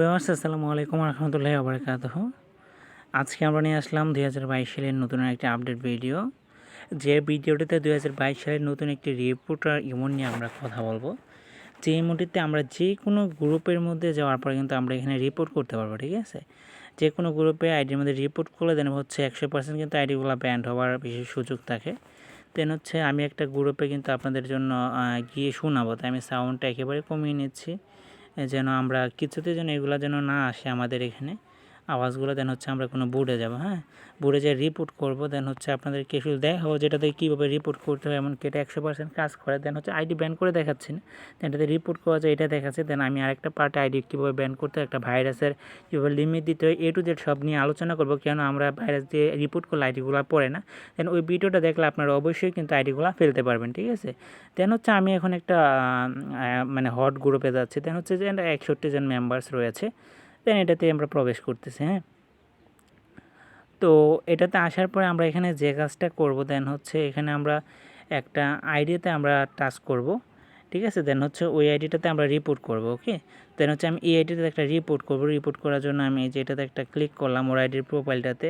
Viewers, আসসালামু আলাইকুম রহমতুল্লাহি আবরকাত আজকে আমরা নিয়ে আসলাম দুই হাজার বাইশ সালের নতুন একটি আপডেট ভিডিও যে ভিডিওটিতে দুই হাজার বাইশ সালের নতুন একটি রিপোর্টার ইমন নিয়ে আমরা কথা বলব। যে ইমোটিতে আমরা যে কোনো গ্রুপের মধ্যে যাওয়ার পরে কিন্তু আমরা এখানে রিপোর্ট করতে পারব, ঠিক আছে? যে কোনো গ্রুপে আইডির মধ্যে রিপোর্ট করলে দেন হচ্ছে একশো পার্সেন্ট কিন্তু আইডিগুলো ব্যান্ড হওয়ার বিশেষ সুযোগ থাকে। দেন হচ্ছে আমি একটা গ্রুপে কিন্তু আপনাদের জন্য গিয়ে শোনাবো। তাই আমি সাউন্ডটা একেবারে কমিয়ে নিচ্ছি। যেন আমরা কিছুতে যেন এগুলো যেন না আসে আমাদের এখানে। আওয়াজগুলো দেন হচ্ছে আমরা কোনো বোর্ডে যাব হ্যাঁ? বোর্ডে যে রিপোর্ট করব দেন হচ্ছে আপনাদেরকে শুধু দেখাবো যেটাতে কীভাবে রিপোর্ট করতে হয়, এমনকি এটা একশো পার্সেন্ট কাজ করে দেন হচ্ছে আইডি ব্যান করে দেখাচ্ছি না। এটাতে রিপোর্ট করা যায়, এটা দেখাচ্ছে দেন আমি আরেকটা পার্টে আইডি কীভাবে ব্যান করতে হয়, একটা ভাইরাসের কীভাবে লিমিট দিতে হয় এ টু জেড সব নিয়ে আলোচনা করব, কেন আমরা ভাইরাস দিয়ে রিপোর্ট করলে আইডিগুলো পড়ে না। দেন ওই ভিডিওটা দেখলে আপনারা অবশ্যই কিন্তু আইডিগুলো ফেলতে পারবেন, ঠিক আছে? দেন হচ্ছে আমি এখন একটা মানে হট গ্রুপে যাচ্ছি দেন হচ্ছে যে একষট্টি জন মেম্বার্স রয়েছে। দেন এটাতে আমরা প্রবেশ করতেছি হ্যাঁ? তো এটাতে আসার পরে আমরা এখানে যে কাজটা করব, দেন হচ্ছে এখানে আমরা একটা আইডিয়াতে আমরা টাচ করব, ঠিক আছে? দেন হচ্ছে ওই আইডিটাতে আমরা রিপোর্ট করব, ওকে? দেন হচ্ছে আমি এই আইডিটাতে একটা রিপোর্ট করব, রিপোর্ট করার জন্য আমি যেটাতে একটা ক্লিক করলাম ওর আইডির প্রোফাইলটাতে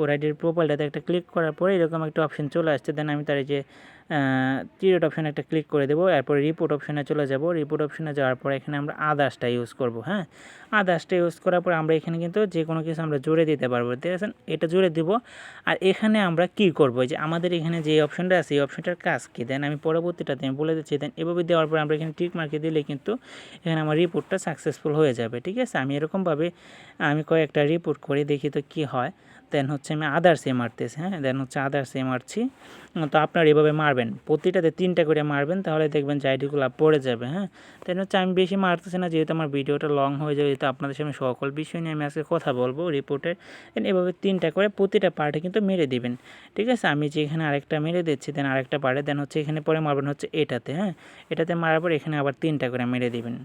ওর আইডির প্রোফাইলটাতে একটা ক্লিক করার পরে এরকম একটা অপশন চলে আসছে। দেন আমি তার এই যে টিরেট অপশানে একটা ক্লিক করে দেবো। এরপরে রিপোর্ট অপশানে চলে যাব। রিপোর্ট অপশানে যাওয়ার পরে এখানে আমরা আদার্সটা ইউজ করব হ্যাঁ? আদার্সটা ইউজ করার পর আমরা এখানে কিন্তু যে কোনো কিছু আমরা জুড়ে দিতে পারব। ঠিক আছে? এটা জুড়ে দিব। আর এখানে আমরা কি করব? যে আমাদের এখানে যে অপশানটা আছে, এই অপশানটার কাজ কী? দেন আমি পরবর্তীটাতে আমি বলে দিচ্ছি। দেন এভাবে দেওয়ার পর আমরা এখানে টিক মার্কে দিলে কিন্তু এখানে আমার রিপোর্টটা সাকসেসফুল হয়ে যাবে। ঠিক আছে? আমি এরকমভাবে আমি কয়েকটা রিপোর্ট করে, দেখি তো কী হয়। দেন হচ্ছে আমি আদার্সে মারতেছি হ্যাঁ? দেন হচ্ছে আদার্সে মারছি। তো আপনার এভাবে মারবেন। প্রতিটাতে তিনটা করে মারবেন, তাহলে দেখবেন যে পড়ে যাবে হ্যাঁ? দেন হচ্ছে আমি বেশি মারতেছি না, যেহেতু আমার ভিডিওটা লং হয়ে যাবে, যেহেতু আপনাদের সামনে সকল বিষয় নিয়ে আমি আজকে কথা বলব রিপোর্টের দেন এভাবে তিনটা করে প্রতিটা পার্টে কিন্তু মেরে দিবেন, ঠিক আছে? আমি যে এখানে আরেকটা মেরে দিচ্ছি, দেন আরেকটা পার্টে দেন হচ্ছে এখানে পরে মারবেন হচ্ছে এটাতে হ্যাঁ? এটাতে মারার পর এখানে আবার তিনটা করে মেরে দিবেন।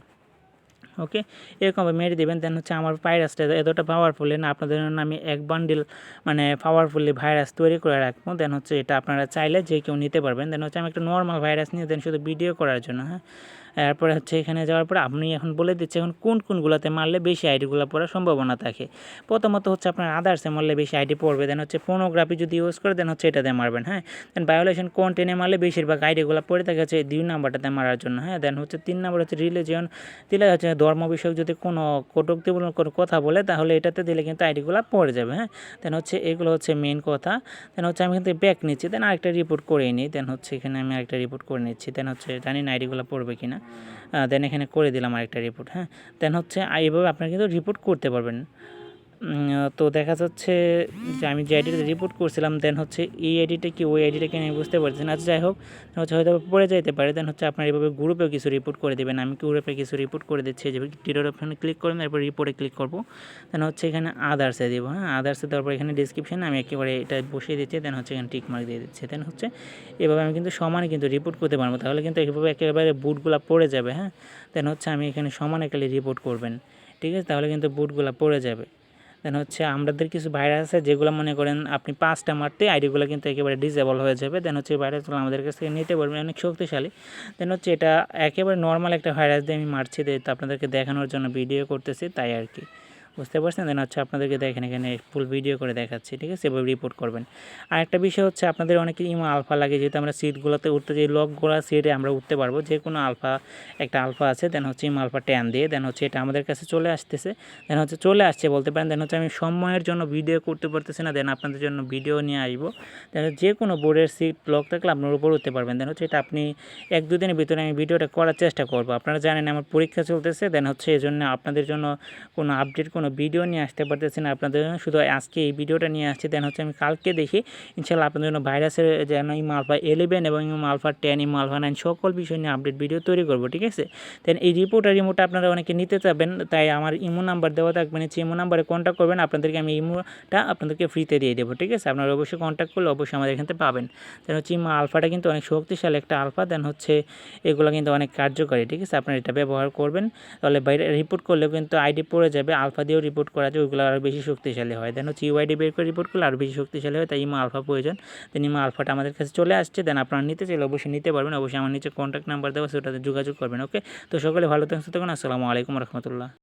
ওকে? এরকমভাবে মেরে দেবেন দেন হচ্ছে আমার ভাইরাসটা এতটা পাওয়ারফুল না, আপনাদের জন্য আমি এক বান্ডিল মানে পাওয়ারফুলি ভাইরাস তৈরি করে রাখব দেন হচ্ছে এটা আপনারা চাইলে যে কেউ নিতে পারবেন দেন হচ্ছে আমি একটা নর্মাল ভাইরাস নিয়ে দেন শুধু ভিডিও করার জন্য হ্যাঁ? এরপরে হচ্ছে এখানে যাওয়ার পরে আপনি এখন বলে দিচ্ছে এখন কোন কোনগুলোতে মারলে বেশি আইডিগুলো পড়ার সম্ভাবনা থাকে। প্রথমত হচ্ছে আপনার আদার্সে মারলে বেশি আইডি পড়বে দেন হচ্ছে ফোনোগ্রাফি যদি ইউজ করে দেন হচ্ছে এটাতে মারবেন হ্যাঁ? দেন বায়োলেশন কন্টেনে মারলে বেশিরভাগ আইডিগুলো পড়ে থাকে হচ্ছে দুই নাম্বারটাতে মারার জন্য হ্যাঁ? দেন হচ্ছে তিন নাম্বার হচ্ছে রিলিজিয়ন দিলে হচ্ছে ধর্ম বিষয়ক যদি কোনো কটুক্তিমূলক কোনো কথা বলে, তাহলে এটাতে দিলে কিন্তু আইডিগুলো পড়ে যাবে হ্যাঁ? দেন হচ্ছে এগুলো হচ্ছে মেন কথা। দেন হচ্ছে আমি কিন্তু ব্যাক নিচ্ছি দেন আরেকটা রিপোর্ট করে নিই। দেন হচ্ছে এখানে আমি আরেকটা রিপোর্ট করে নিচ্ছি। দেন হচ্ছে জানি না আইডিগুলো পড়বে কি না দেন এখানে করে দিলাম আরেকটা রিপোর্ট হ্যাঁ? দেন হচ্ছে, এইভাবে আপনারা কিন্তু রিপোর্ট করতে পারবেন। তো দেখা যাচ্ছে যে আমি যে আইডিটা রিপোর্ট করছিলাম দেন হচ্ছে এই আইডিটা কি ওই আইডিটা কি আমি বুঝতে পারছি না। আচ্ছা যাই হোক হচ্ছে হয়তো পড়ে যাইতে পারে দেন হচ্ছে আপনার এইভাবে গ্রুপেও কিছু রিপোর্ট করে দেবেন। আমি গ্রুপে কিছু রিপোর্ট করে দিচ্ছি? যে টিটোর অপশানে ক্লিক করবেন, তারপর রিপোর্টে ক্লিক করব। দেন হচ্ছে এখানে আদার্সে দেবো হ্যাঁ? আদার্সে দেওয়ার পর এখানে ডিসক্রিপশানে আমি একেবারে এটা বসিয়ে দিচ্ছি দেন হচ্ছে এখানে টিক মার্ক দিয়ে দিচ্ছি। দেন হচ্ছে এভাবে আমি কিন্তু সমানে কিন্তু রিপোর্ট করতে পারব, তাহলে কিন্তু এভাবে একেবারে বুটগুলো পড়ে যাবে হ্যাঁ? দেন হচ্ছে আমি এখানে সমানে খালি রিপোর্ট করবেন, ঠিক আছে? তাহলে কিন্তু বুটগুলো পড়ে যাবে। দেন হচ্ছে আমাদের কিছু ভাইরাস আছে যেগুলো মনে করেন আপনি পাঁচটা মারতে আইডিগুলো কিন্তু একেবারে ডিসেবল হয়ে যাবে। দেন হচ্ছে ভাইরাসগুলো আমাদের কাছ থেকে নিতে পারবেন, অনেক শক্তিশালী। দেন হচ্ছে এটা একেবারে নর্মাল একটা ভাইরাস দিয়ে আমি মারছি তো আপনাদেরকে দেখানোর জন্য ভিডিও করতেছি, তাই আর কি। বুঝতে পারছেন? দেন হচ্ছে আপনাদেরকে দেখেন, এখানে ফুল ভিডিও করে দেখাচ্ছি, ঠিক আছে? এভাবে রিপোর্ট করবেন। আর একটা বিষয় হচ্ছে আপনাদের অনেকে ইমো আলফা লাগে, যেহেতু আমরা সিটগুলোতে উঠতে যে লকগুলো সিটে আমরা উঠতে পারব যে কোনো আলফা একটা আলফা আছে দেন হচ্ছে ইমো আলফা ট্যান দিয়ে দেন হচ্ছে এটা আমাদের কাছে চলে আসতেছে দেন হচ্ছে চলে আসছে বলতে পারেন দেন হচ্ছে আমি সময়ের জন্য ভিডিও করতে পারতেছি না দেন আপনাদের জন্য ভিডিও নিয়ে আসব। দেন যে কোনো বোর্ডের সিট লক থাকলে আপনার উপর উঠতে পারবেন। দেন হচ্ছে এটা আপনি এক দুদিনের ভিতরে আমি ভিডিওটা করার চেষ্টা করব। আপনারা জানেন আমার পরীক্ষা চলতেছে দেন হচ্ছে এই জন্য আপনাদের জন্য কোনো আপডেট কোনো ভিডিও নিয়ে আসতে পারতেছি না আপনাদের জন্য। শুধু আজকে এই ভিডিওটা নিয়ে আসছি দেন হচ্ছে আমি কালকে দেখি ইনশাল্লাহ আপনাদের জন্য ভাইরাসের যেন এই মালফা এলেভেন এবং মালফা টেন এই মালফা নাইন সকল বিষয় নিয়ে আপডেট ভিডিও তৈরি করব, ঠিক আছে? দেন এই রিপোর্ট আর রিমোটটা আপনারা অনেকে নিতে চাবেন, তাই আমার ইমো নাম্বার দেওয়া থাকবে, নিচে ইমো নাম্বারে কন্ট্যাক্ট করবেন, আপনাদেরকে আমি ইমোটা আপনাদেরকে ফ্রিতে দিয়ে দেবো, ঠিক আছে? আপনারা অবশ্যই কন্ট্যাক্ট করলে অবশ্যই আমাদের এখান পাবেন। দেন হচ্ছে ইমো আলফাটা কিন্তু অনেক শক্তিশালী একটা আলফা দেন হচ্ছে এগুলো কিন্তু অনেক কার্যকরী, ঠিক আছে? আপনারা এটা ব্যবহার করবেন, তাহলে বাইরে রিপোর্ট করলেও কিন্তু আইডি পড়ে যাবে আলফা দিয়েও রিপোর্ট করা যায়, ওইগুলো আরও বেশি শক্তিশালী হয়। দেন হচ্ছে ইউআইডি বের করে রিপোর্ট করলে আরও বেশি শক্তিশালী হয়, তাই ইমা আলফা প্রয়োজন। দেন ইমা আলফাটা আমাদের কাছে চলে আসছে দেন আপনারা নিতে চাইলে অবশ্যই নিতে পারবেন। অবশ্যই আমার নিচে কন্ট্যাক্ট নাম্বার দেবো সেটাতে যোগাযোগ করবেন ওকে তো সকলে ভালো থাকতে থাকুন, আসসালামু আলাইকুম রহমতুল্লাহ।